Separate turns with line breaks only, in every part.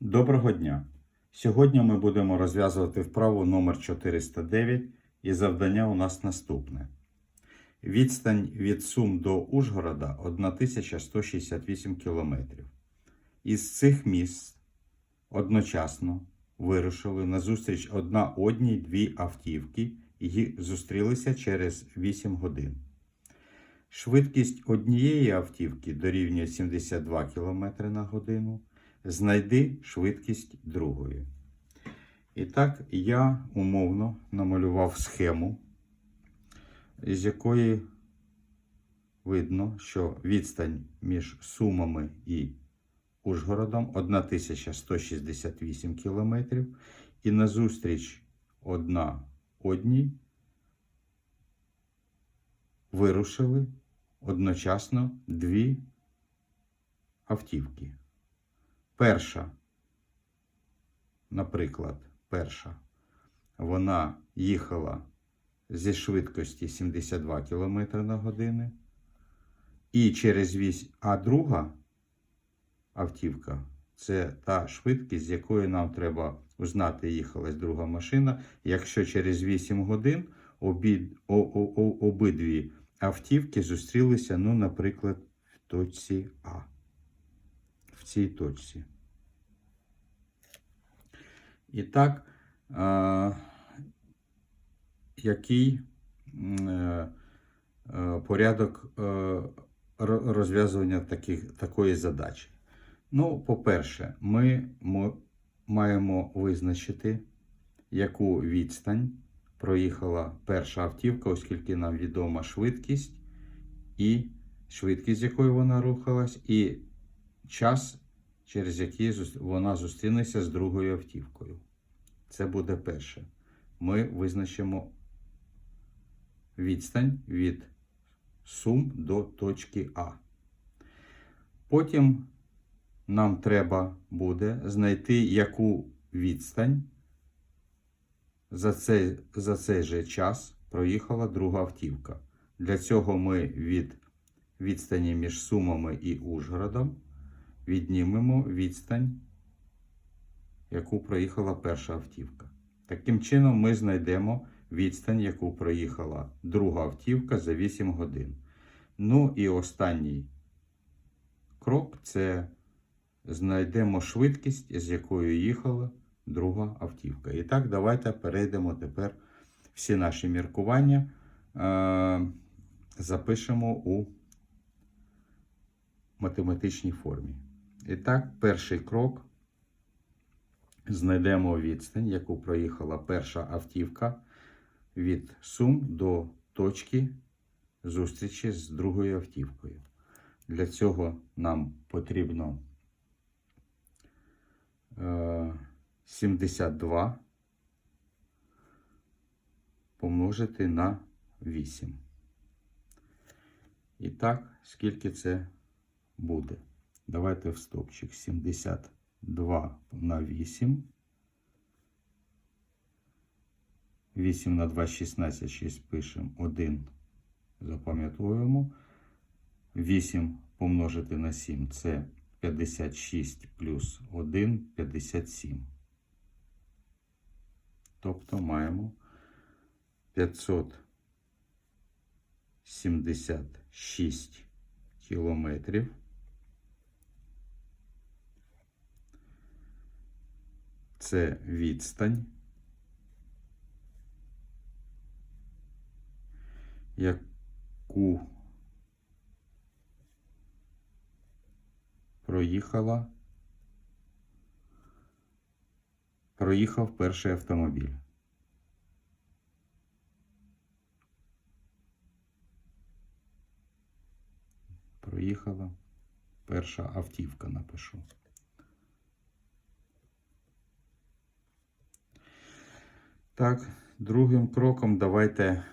Доброго дня! Сьогодні ми будемо розв'язувати вправу номер 409 і завдання у нас наступне. Відстань від Сум до Ужгорода 1168 км. Із цих міст одночасно вирушили на зустріч одна одній дві автівки і зустрілися через 8 годин. Швидкість однієї автівки дорівнює 72 км на годину. Знайди швидкість другої. І так, я умовно намалював схему, з якої видно, що відстань між Сумами і Ужгородом 1168 км, і назустріч одна одній вирушили одночасно дві автівки. Перша, наприклад, перша, вона їхала зі швидкості 72 км на годину. І через вісь, а друга автівка це та швидкість, з якою нам треба узнати, їхалась друга машина. Якщо через 8 годин обід, о, о, о, обидві автівки зустрілися, ну, наприклад, в точці А цій точці. І так, який е, е, порядок е, розв'язування такої задачі? Ну, по-перше, ми мо- маємо визначити, яку відстань проїхала перша автівка, оскільки нам відома швидкість і швидкість, з якою вона рухалась, і час, через який вона зустрінеться з другою автівкою. Це буде перше. Ми визначимо відстань від Сум до точки А. Потім нам треба буде знайти, яку відстань за цей, за цей же час проїхала друга автівка. Для цього ми від відстані між Сумами і Ужгородом віднімемо відстань, яку проїхала перша автівка. Таким чином, ми знайдемо відстань, яку проїхала друга автівка за 8 годин. Ну і останній крок це знайдемо швидкість, з якою їхала друга автівка. І так, давайте перейдемо тепер всі наші міркування, е, запишемо у математичній формі. І так, перший крок. Знайдемо відстань, яку проїхала перша автівка від Сум до точки зустрічі з другою автівкою. Для цього нам потрібно е, 72 помножити на 8. І так, скільки це буде? Давайте в стопчик 72 на 8. 8 на 2 16, 6 пишемо, 1 запам'ятовуємо. 8 помножити на 7 це 56 плюс 1 57. Тобто маємо 576 кілометрів. Це відстань, яку проїхала, проїхав перший автомобіль. Проїхала перша автівка, напишу. Так, другим кроком давайте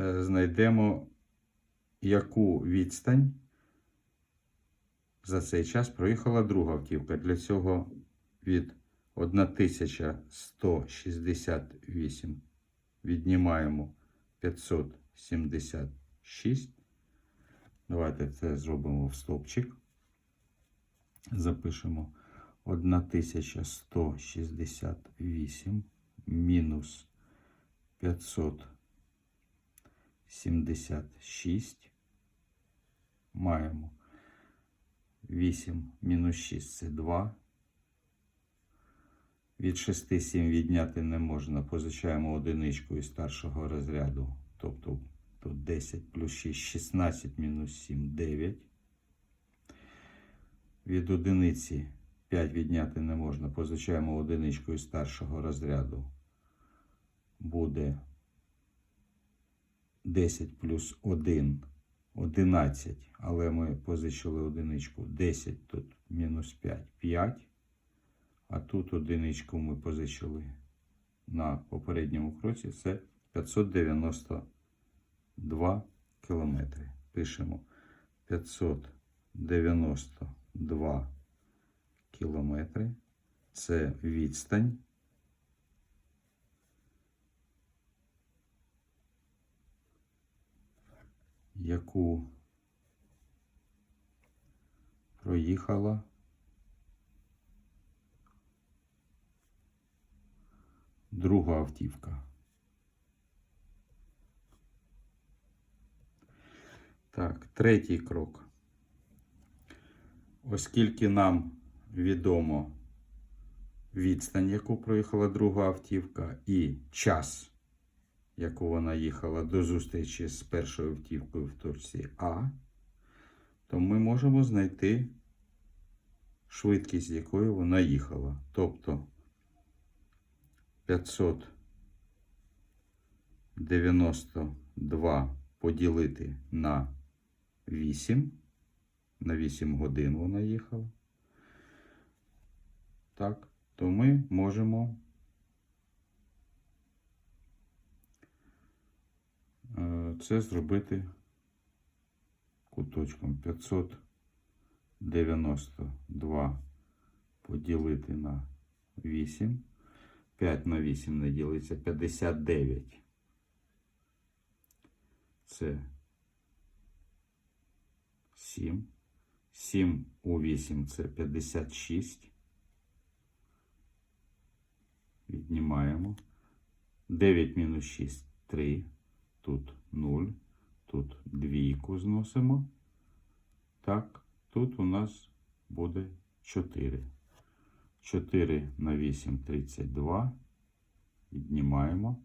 е, знайдемо, яку відстань за цей час проїхала друга автівка. Для цього від 1168 віднімаємо 576. Давайте це зробимо в стопчик. Запишемо 1168 мінус 576 маємо 8 мінус 6 це 2. Від 6 7 відняти не можна. Позичаємо одиничку із старшого розряду. Тобто тут 10 плюс 6, 16 мінус 7, 9. Від одиниці 5 відняти не можна. Позичаємо одиничку із старшого розряду. Буде 10 плюс 1, 11. Але ми позичили одиничку. 10 тут мінус 5, 5. А тут одиничку ми позичили на попередньому кроці. Це 592 кілометри. Пишемо 592 кілометри. Це відстань. Яку проїхала друга автівка. Так, третій крок. Оскільки нам відомо відстань, яку проїхала друга автівка, і час, яку вона їхала до зустрічі з першою автівкою в точці А, то ми можемо знайти швидкість, з якою вона їхала. Тобто 592 поділити на 8. На 8 годин вона їхала. Так, то ми можемо е, це зробити куточком 592 поділити на 8. 5 на 8 не ділиться 59. Це 7. 7 у 8 це 56. Віднімаємо. 9 мінус 6 3. Тут 0. Тут двійку зносимо. Так, тут у нас буде 4. 4 на 8 32. Віднімаємо.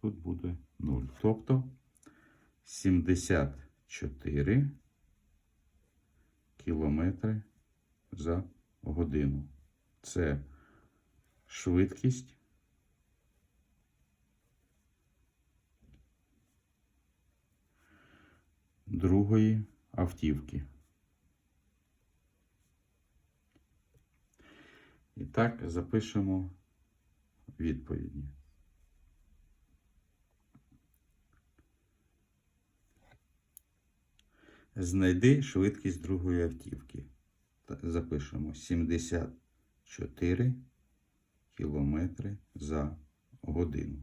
Тут буде 0. Тобто 74 кілометри за годину. Це швидкість. Другої автівки. І так запишемо відповіді. Знайди швидкість другої автівки. Запишемо 74 кілометри за годину.